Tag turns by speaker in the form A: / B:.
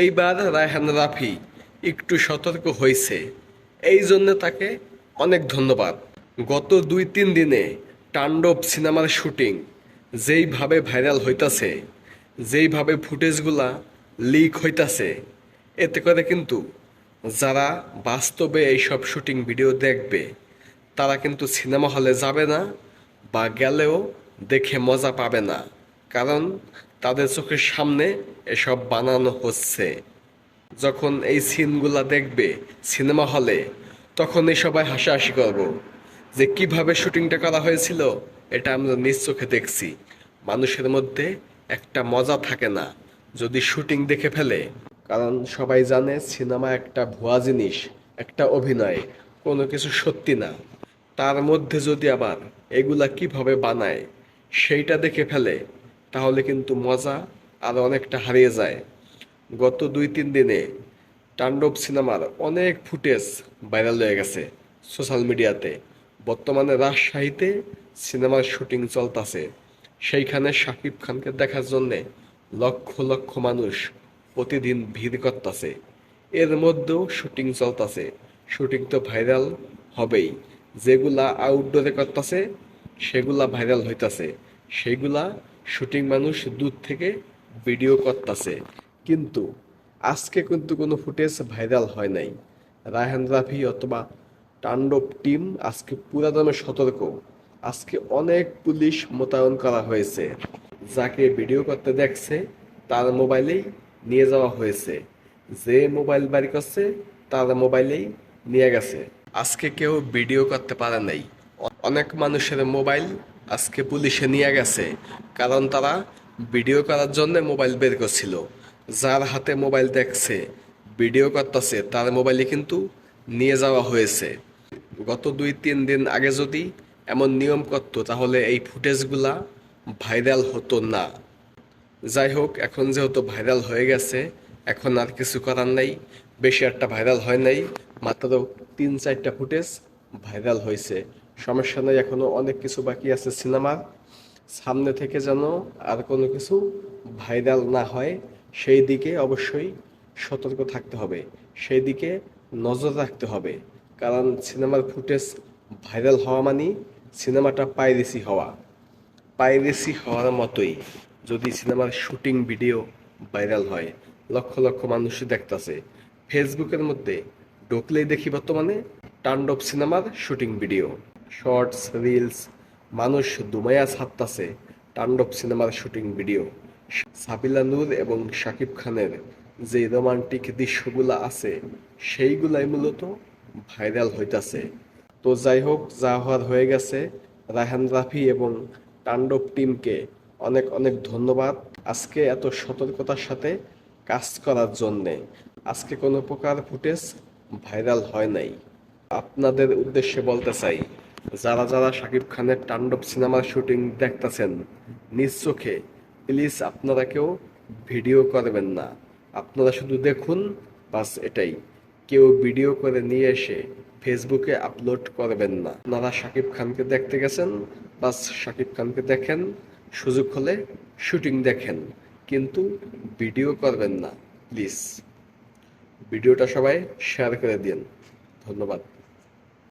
A: এইবার রায়হান রাফি একটু সতর্ক হয়েছে এই জন্য তাকে অনেক ধন্যবাদ। গত দুই তিন দিনে তাণ্ডব সিনেমার শুটিং যেইভাবে ভাইরাল হইতাছে, যেইভাবে ফুটেজগুলা লিক হইতাছে, এতে করে কিন্তু যারা বাস্তবে এইসব শুটিং ভিডিও দেখবে, তারা কিন্তু সিনেমা হলে যাবে না বা গেলেও দেখে মজা পাবে না। কারণ তাদের চোখের সামনে এসব বানানো হচ্ছে। যখন এই সিনগুলা দেখবে সিনেমা হলে তখন তখনই সবাই হাসাহাসি করব যে কীভাবে শুটিংটা করা হয়েছিল, এটা আমরা নিজ চোখে দেখছি। মানুষের মধ্যে একটা মজা থাকে না যদি শুটিং দেখে ফেলে। কারণ সবাই জানে সিনেমা একটা ভুয়া জিনিস, একটা অভিনয়, কোনো কিছু সত্যি না। তার মধ্যে যদি আবার এগুলা কীভাবে বানায়, সেইটা দেখে ফেলে তাহলে কিন্তু মজা আর অনেকটা হারিয়ে যায়। গত দুই, তিন দিনে তাণ্ডব সিনেমার অনেক ফুটেজ ভাইরাল হয়ে গেছে সোশ্যাল মিডিয়াতে। বর্তমানে রাজশাহীতে সিনেমার শুটিং চলতেছে। সেইখানে শাকিব খানকে দেখার জন্যে লক্ষ লক্ষ মানুষ প্রতিদিন ভিড় করতেছে। এর মধ্যেও শুটিং চলতেছে। শুটিং তো ভাইরাল হবেই। যেগুলা আউটডোরে করতেছে, সেগুলা ভাইরাল হইতাছে। সেগুলা শুটিং মানুষ দূর থেকে ভিডিও করতেছে। কিন্তু আজকে কিন্তু কোনো ফুটেজ ভাইরাল হয় নাই। রায়হান রাফি অথবা তাণ্ডব টিম আজকে পুরাদমে সতর্ক। আজকে অনেক পুলিশ মোতায়েন করা হয়েছে। যাকে ভিডিও করতে দেখছে, তার মোবাইলেই নিয়ে যাওয়া হয়েছে। যে মোবাইল বাড়ি করছে, তার মোবাইলেই নিয়ে গেছে। আজকে কেউ ভিডিও করতে পারে নাই। অনেক মানুষের মোবাইল আজকে পুলিশে নিয়ে গেছে, কারণ তারা ভিডিও করার জন্য মোবাইল বের করছিল। যার হাতে মোবাইল দেখছে, ভিডিও করতেছে, তার মোবাইলে কিন্তু নিয়ে যাওয়া হয়েছে। গত দুই তিন দিন আগে যদি এমন নিয়ম করতো, তাহলে এই ফুটেজগুলা ভাইরাল হতো না। যাই হোক, এখন যেহেতু ভাইরাল হয়ে গেছে, এখন আর কিছু করার নাই, বেশি একটা ভাইরাল হয় নাই, মাত্র তিন চারটা ফুটেজ ভাইরাল হয়েছে। সমস্যা নেই, এখনও অনেক কিছু বাকি আছে সিনেমার। সামনে থেকে যেন আর কোনো কিছু ভাইরাল না হয়, সেই দিকে অবশ্যই সতর্ক থাকতে হবে। সেই দিকে নজর রাখতে হবে, কারণ সিনেমার ফুটেজ ভাইরাল হওয়া মানে সিনেমাটা পাইরেসি হওয়া। পাইরেসি হওয়ার মতোই যদি সিনেমার শুটিং ভিডিও ভাইরাল হয়, লক্ষ লক্ষ মানুষ দেখতাছে। ফেসবুকের মধ্যে ঢুকলেই দেখি বর্তমানে তাণ্ডব সিনেমার শুটিং ভিডিও। শর্টস, রিলস, মানুষ দুমায়া ছাড়তাছে তাণ্ডব সিনেমার শুটিং ভিডিও। সাবিলা নূর এবং শাকিব খানের যে রোমান্টিক দৃশ্যগুলো আছে, সেইগুলাই মূলত ভাইরাল হইতাছে। তো যাই হোক, যা হওয়ার হয়ে গেছে। রায়হান রাফি এবং তাণ্ডব টিমকে অনেক অনেক ধন্যবাদ। আজকে এত সতর্কতার সাথে কাজ করার জন্যে আজকে কোনো প্রকার ফুটেজ ভাইরাল হয় নাই। আপনাদের উদ্দেশ্যে বলতে চাই যারা যারা শাকিব খানের তাণ্ডব সিনেমার শুটিং দেখতেছেন, নিজ চোখে প্লিজ আপনারা কেউ ভিডিও করবেন না। আপনারা শুধু দেখুন, বাস এটাই। কেউ ভিডিও করে নিয়ে এসে ফেসবুকে আপলোড করবেন না। আপনারা শাকিব খানকে দেখতে গেছেন, বাস শাকিব খানকে দেখেন, সুযোগ হলে শুটিং দেখেন, কিন্তু ভিডিও করবেন না প্লিজ ভিডিওটা সবাই শেয়ার করে দিন। ধন্যবাদ।